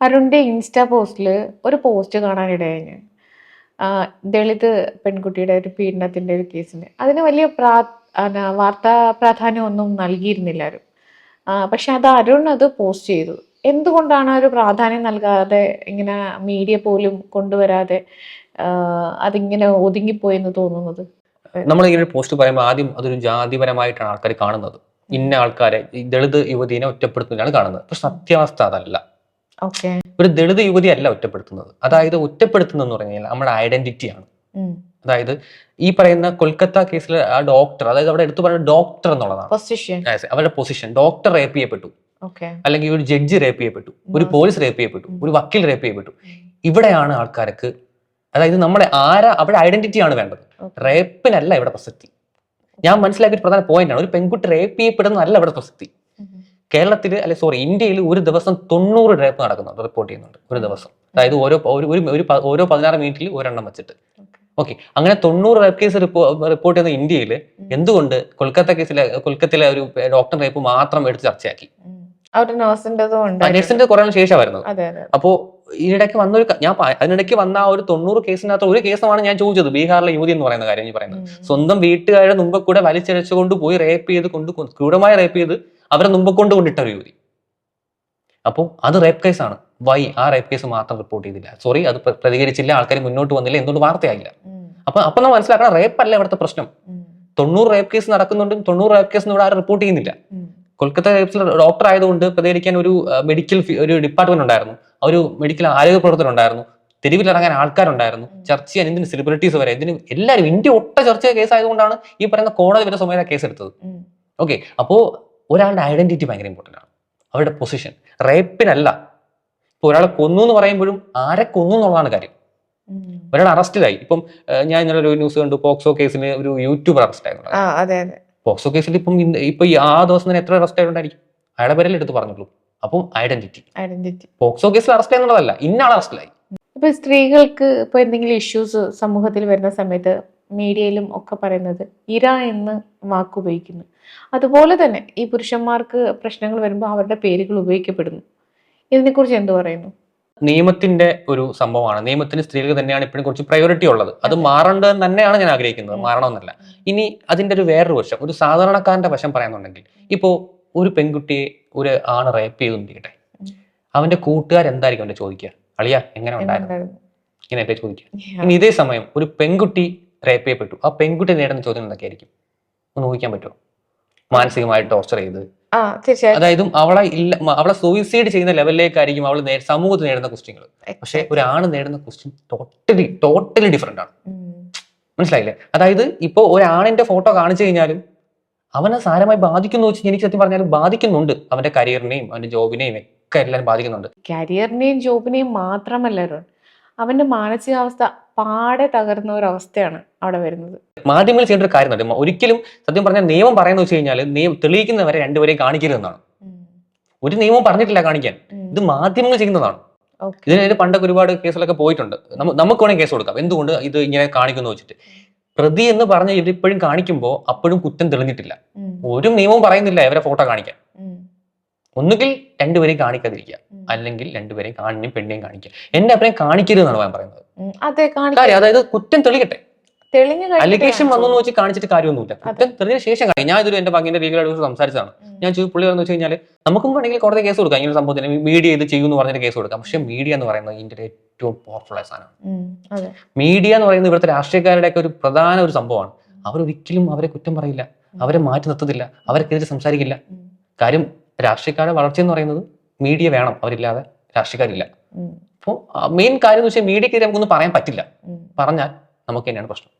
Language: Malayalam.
അരുണിന്റെ ഇൻസ്റ്റാ പോസ്റ്റിൽ ഒരു പോസ്റ്റ് കാണാനിടയായി ഞാൻ. ദളിത് പെൺകുട്ടിയുടെ ഒരു പീഡനത്തിന്റെ ഒരു കേസിന്. അതിന് വലിയ പ്രാ വാർത്താ പ്രാധാന്യമൊന്നും നൽകിയിരുന്നില്ല ആരും. പക്ഷെ അത് അരുൺ അത് പോസ്റ്റ് ചെയ്തു. എന്തുകൊണ്ടാണ് ഒരു പ്രാധാന്യം നൽകാതെ ഇങ്ങനെ മീഡിയ പോലും കൊണ്ടുവരാതെ അതിങ്ങനെ ഒതുങ്ങിപ്പോയെന്ന് തോന്നുന്നത്? നമ്മളിങ്ങനെ ഒരു പോസ്റ്റ് പറയുമ്പോൾ ആദ്യം അതൊരു ജാതിപരമായിട്ടാണ് ആൾക്കാർ കാണുന്നത്. ഇന്ന ആൾക്കാരെ ദളിത് യുവതിനെ ഒറ്റപ്പെടുത്തുന്നതാണ് കാണുന്നത്. പക്ഷെ സത്യാവസ്ഥ അതല്ല. ഒരു ദളിത് യുവതി അല്ല ഒറ്റപ്പെടുത്തുന്നത്. അതായത് ഒറ്റപ്പെടുത്തുന്നതെന്ന് പറഞ്ഞു കഴിഞ്ഞാൽ നമ്മുടെ ഐഡന്റിറ്റിയാണ് അതായത് ഈ പറയുന്ന കൊൽക്കത്ത കേസിലെ ആ ഡോക്ടർ അതായത് അവിടെ എടുത്തു പറയുന്ന ഡോക്ടർ എന്നുള്ളതാണ്. അവരുടെ പൊസിഷൻ ഡോക്ടർ റേപ്പ് ചെയ്യപ്പെട്ടു. അല്ലെങ്കിൽ ഒരു ജഡ്ജി റേപ്പ് ചെയ്യപ്പെട്ടു. ഒരു പോലീസ് റേപ്പ് ചെയ്യപ്പെട്ടു. ഒരു വക്കീൽ റേപ്പ് ചെയ്യപ്പെട്ടു. ഇവിടെയാണ് ആൾക്കാർക്ക് അതായത് നമ്മുടെ ആരാ അവിടെ ഐഡന്റിറ്റി ആണ് വേണ്ടത്. റേപ്പിനല്ല ഇവിടെ പ്രസക്തി. ഞാൻ മനസ്സിലാക്കിയ ഒരു പ്രധാന പോയിന്റ് ആണ്. ഒരു പെൺകുട്ടി റേപ്പ് ചെയ്യപ്പെടുന്നതല്ല ഇവിടെ പ്രസക്തി. കേരളത്തിൽ അല്ലെ സോറി ഇന്ത്യയിൽ ഒരു ദിവസം തൊണ്ണൂറ് റേപ്പ് നടക്കുന്നുണ്ട് റിപ്പോർട്ട് ചെയ്യുന്നുണ്ട് ഒരു ദിവസം. അതായത് ഓരോ ഒരു ഓരോ പതിനാറ് മിനിറ്റിൽ ഒരെണ്ണം വെച്ചിട്ട്. ഓക്കെ അങ്ങനെ തൊണ്ണൂറ് റേപ്പ് കേസ് റിപ്പോർട്ട് ചെയ്യുന്ന ഇന്ത്യയിൽ എന്തുകൊണ്ട് കൊൽക്കത്ത കേസിലെ കൊൽക്കത്തയിലെ ഒരു ഡോക്ടർ റേപ്പ് മാത്രം എടുത്ത് ചർച്ചയാക്കി? നഴ്സിന്റെ കുറെ ശേഷം വരുന്നത് അപ്പോ ഇതിനിടയ്ക്ക് വന്നൊരു ഞാൻ അതിനിടയ്ക്ക് വന്ന ആ ഒരു തൊണ്ണൂറ് കേസിനകത്ത് ഒരു കേസമാണ് ഞാൻ ചോദിച്ചത് ബീഹാറിലെ യുവതി എന്ന് പറയുന്ന കാര്യം ഞാൻ പറയുന്നത്. സ്വന്തം വീട്ടുകാരുടെ മുമ്പ് കൂടെ വലിച്ചരച്ചുകൊണ്ട് പോയി റേപ്പ് ചെയ്ത് കൊണ്ട് ക്രൂരമായി റേപ്പ് ചെയ്ത് അവരെ മുമ്പ് കൊണ്ട് കൊണ്ടിട്ട ഒരു യുവതി. അപ്പോൾ അത് റേപ്പ് കേസാണ് വൈ ആ റേപ്പ് കേസ് മാത്രം റിപ്പോർട്ട് ചെയ്തില്ല. സോറി അത് പ്ര- പ്രതികരിച്ചില്ല ആൾക്കാർ മുന്നോട്ട് വന്നില്ല എന്തുകൊണ്ട് വാർത്തയായില്ല. അപ്പൊ അപ്പൊ നമ്മൾ മനസ്സിലാക്കണം റേപ്പ് അല്ല ഇവിടുത്തെ പ്രശ്നം. തൊണ്ണൂറ് റേപ്പ് കേസ് നടക്കുന്നുണ്ടും തൊണ്ണൂറ് റേപ്പ് കേസ് ഇവിടെ ആരും റിപ്പോർട്ട് ചെയ്യുന്നില്ല. കൊൽക്കത്ത റേപ്സിൽ ഡോക്ടർ ആയതുകൊണ്ട് പ്രതികരിക്കാൻ ഒരു മെഡിക്കൽ ഒരു ഡിപ്പാർട്ട്മെന്റ് ഉണ്ടായിരുന്നു. ഒരു മെഡിക്കൽ ആരോഗ്യ പ്രവർത്തനം ഉണ്ടായിരുന്നു. തെരുവിലിറങ്ങാൻ ആൾക്കാരുണ്ടായിരുന്നു. ചർച്ച ചെയ്യാൻ എന്തിനും സെലിബ്രിറ്റീസ് വരെ? എന്തിനും എല്ലാവരും ഇന്ത്യ ഒട്ട ചർച്ച കേസ് ആയതുകൊണ്ടാണ് ഈ പറയുന്ന കോടതി വരെ സ്വമേധ കേസ് എടുത്തത്. ഓക്കെ അപ്പോ ഒരാളുടെ ഐഡന്റിറ്റി ഭയങ്കര ഇമ്പോർട്ടന്റ് ആണ്. അവരുടെ പൊസിഷൻ റേപ്പിനല്ല. ഇപ്പൊ ഒരാളെ കൊന്നു എന്ന് പറയുമ്പോഴും ആരെ കൊന്നു എന്നുള്ളതാണ് കാര്യം. ഒരാൾ അറസ്റ്റിലായി. ഇപ്പം ഞാൻ ഇന്നലെ ഒരു ന്യൂസ് കണ്ടു പോക്സോ കേസിന് ഒരു യൂട്യൂബർ അറസ്റ്റ് ആയിരുന്നു. പോക്സോ കേസിൽ ഇപ്പം ഇപ്പൊ ആ ദിവസം തന്നെ എത്ര അറസ്റ്റ് ആയിട്ടുണ്ടായിരിക്കും അയാളെ പേരല്ലേ എടുത്ത് പറഞ്ഞുള്ളൂ. അപ്പം ഐഡന്റിറ്റി ഐഡന്റിറ്റി പോക്സോ കേസിൽ അറസ്റ്റ് ആയെന്നുള്ളതല്ല ഇന്നാൾ അറസ്റ്റിലായി ഇപ്പൊ സ്ത്രീകൾക്ക് ഇപ്പൊ എന്തെങ്കിലും ഇഷ്യൂസ് സമൂഹത്തിൽ വരുന്ന സമയത്ത് മീഡിയയിലും ഒക്കെ പറയുന്നത് ഇര എന്ന് വാക്ക് ഉപയോഗിക്കുന്നു. അതുപോലെ തന്നെ ഈ പുരുഷന്മാർക്ക് പ്രശ്നങ്ങൾ വരുമ്പോൾ അവരുടെ പേരുകൾ ഉപയോഗിക്കപ്പെടുന്നു. ഇതിനെക്കുറിച്ച് എന്ത് പറയുന്നു? നിയമത്തിന്റെ ഒരു സംഭവമാണ്. നിയമത്തിന് സ്ത്രീകൾക്ക് തന്നെയാണ് ഇപ്പോഴും കുറച്ച് പ്രയോറിറ്റി ഉള്ളത്. അത് മാറേണ്ടത് തന്നെയാണ് ഞാൻ ആഗ്രഹിക്കുന്നത്. മാറണമെന്നല്ല. ഇനി അതിന്റെ ഒരു വേറൊരു വശം. ഒരു സാധാരണക്കാരന്റെ വശം പറയാന്നുണ്ടെങ്കിൽ ഇപ്പോ ഒരു പെൺകുട്ടിയെ ഒരു ആണ് റേപ്പ് ചെയ്തുകൊണ്ടിരിക്കട്ടെ. അവന്റെ കൂട്ടുകാർ എന്തായിരിക്കും അവന്റെ ചോദിക്കുക? അളിയ എങ്ങനെ ഉണ്ടായിരുന്നു? ഇങ്ങനെ ചോദിക്കുക. ഇനി ഇതേ സമയം ഒരു പെൺകുട്ടി റേപ്പ് ചെയ്യപ്പെട്ടു. ആ പെൺകുട്ടി നേടുന്ന ചോദ്യം എന്തൊക്കെയായിരിക്കും? ഒന്ന് ഊഹിക്കാൻ പറ്റുമോ? മാനസികമായി ടോർച്ചർ ചെയ്ത്. അതായത് അവളെ ഇല്ല അവളെ സൂയിസൈഡ് ചെയ്യുന്ന ലെവലിലേക്കായിരിക്കും അവൾ സമൂഹത്തിൽ നേടുന്ന ക്വസ്റ്റ്യങ്ങൾ പക്ഷെ ഒരു ആണ് നേടുന്ന ക്വസ്റ്റ്യൻ ടോട്ടലി ടോട്ടലി ഡിഫറെന്റ് ആണ്. മനസ്സിലായില്ലേ? അതായത് ഇപ്പോൾ ഒരാണിന്റെ ഫോട്ടോ കാണിച്ചു കഴിഞ്ഞാലും അവനെ സാരമായി ബാധിക്കുന്നു വെച്ച് എനിക്ക് സത്യം പറഞ്ഞാലും ബാധിക്കുന്നുണ്ട്. അവന്റെ കരിയറിനെയും അവന്റെ ജോബിനെയും ഒക്കെ എല്ലാം ബാധിക്കുന്നുണ്ട്. കരിയറിനെയും ജോബിനെയും മാത്രമല്ല അവന്റെ മാനസികാവസ്ഥ പാടെ തകർന്ന ഒരു അവസ്ഥയാണ്. അവിടെ വരുന്നത്. മാധ്യമങ്ങൾ ചെയ്യേണ്ട ഒരു കാര്യം ഒരിക്കലും സത്യം പറഞ്ഞാൽ നിയമം പറയുന്നത് വെച്ച് കഴിഞ്ഞാൽ നിയമം തെളിയിക്കുന്നവരെ രണ്ടുപേരെയും കാണിക്കരുതെന്നാണ്. ഒരു നിയമവും പറഞ്ഞിട്ടില്ല കാണിക്കാൻ. ഇത് മാധ്യമങ്ങൾ ചെയ്യുന്നതാണ്. ഇതിനെതിരെ പണ്ടൊക്കെ ഒരുപാട് കേസുകളൊക്കെ പോയിട്ടുണ്ട്. നമുക്ക് വേണമെങ്കിൽ കേസ് കൊടുക്കാം. എന്തുകൊണ്ട് ഇത് ഇങ്ങനെ കാണിക്കുന്നു വെച്ചിട്ട്? പ്രതി എന്ന് പറഞ്ഞ ഇവരിപ്പോഴും കാണിക്കുമ്പോൾ അപ്പോഴും കുറ്റം തെളിഞ്ഞിട്ടില്ല. ഒരു നിയമവും പറയുന്നില്ല ഇവരെ ഫോട്ടോ കാണിക്കാൻ. ഒന്നുകിൽ രണ്ടുപേരെയും കാണിക്കാതിരിക്കുക. അല്ലെങ്കിൽ രണ്ടുപേരെയും കാണിനും പെണ്ണിനെയും കാണിക്കുക. എന്റെ അഭിപ്രായം കാണിക്കരുതെന്നാണ് ഞാൻ പറയുന്നത്. അതായത് കുറ്റം തെളിയട്ടെ അലിഗേഷൻ വന്നു വെച്ച് കാണിച്ചിട്ട് കാര്യമൊന്നുമില്ല. കുറ്റം തെളിഞ്ഞ ശേഷം ഞാൻ ഇതൊരു എന്റെ പങ്കിന്റെ ലീഗൽ അടുത്ത് സംസാരിച്ചതാണ്. ഞാൻ ചോദിച്ചു പുള്ളി എന്ന് വെച്ച് കഴിഞ്ഞാൽ നമുക്കും വേണമെങ്കിൽ കോടതി കേസ് കൊടുക്കാം. ഇങ്ങനെ സംഭവത്തിന് മീഡിയ ഇത് ചെയ്യുമെന്ന് പറഞ്ഞിട്ട് കേസ് കൊടുക്കാം. പക്ഷെ മീഡിയ എന്ന് പറയുന്നത് ഇന്ത്യയുടെ ഏറ്റവും പവർഫുൾ ആയ സാധനമാണ്. മീഡിയ എന്ന് പറയുന്നത് ഇവിടുത്തെ രാഷ്ട്രീയക്കാരുടെ ഒക്കെ ഒരു പ്രധാന ഒരു സംഭവമാണ്. അവരൊരിക്കലും അവരെ കുറ്റം പറയില്ല. അവരെ മാറ്റി നിർത്തത്തില്ല. അവരെക്കെതിരെ സംസാരിക്കില്ല. കാര്യം രാഷ്ട്രീയക്കാരുടെ വളർച്ച എന്ന് പറയുന്നത് മീഡിയ വേണം. അവരില്ലാതെ രാഷ്ട്രീയക്കാരില്ല. അപ്പോൾ മെയിൻ കാര്യം എന്ന് വെച്ചാൽ മീഡിയക്കെതിരെ നമുക്കൊന്നും പറയാൻ പറ്റില്ല. പറഞ്ഞാൽ നമുക്ക് തന്നെയാണ് പ്രശ്നം.